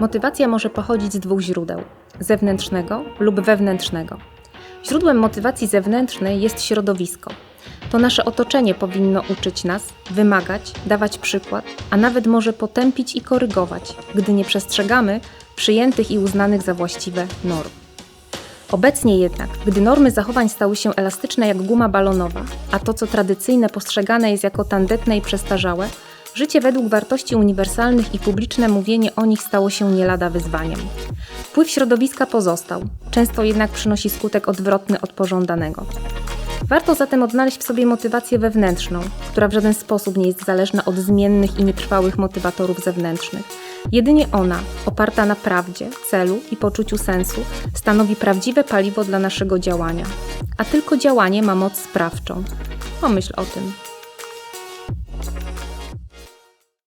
Motywacja może pochodzić z dwóch źródeł: zewnętrznego lub wewnętrznego. Źródłem motywacji zewnętrznej jest środowisko. To nasze otoczenie powinno uczyć nas, wymagać, dawać przykład, a nawet może potępić i korygować, gdy nie przestrzegamy przyjętych i uznanych za właściwe norm. Obecnie jednak, gdy normy zachowań stały się elastyczne jak guma balonowa, a to co tradycyjne postrzegane jest jako tandetne i przestarzałe, życie według wartości uniwersalnych i publiczne mówienie o nich stało się nie lada wyzwaniem. Wpływ środowiska pozostał, często jednak przynosi skutek odwrotny od pożądanego. Warto zatem odnaleźć w sobie motywację wewnętrzną, która w żaden sposób nie jest zależna od zmiennych i nietrwałych motywatorów zewnętrznych. Jedynie ona, oparta na prawdzie, celu i poczuciu sensu, stanowi prawdziwe paliwo dla naszego działania. A tylko działanie ma moc sprawczą. Pomyśl o tym.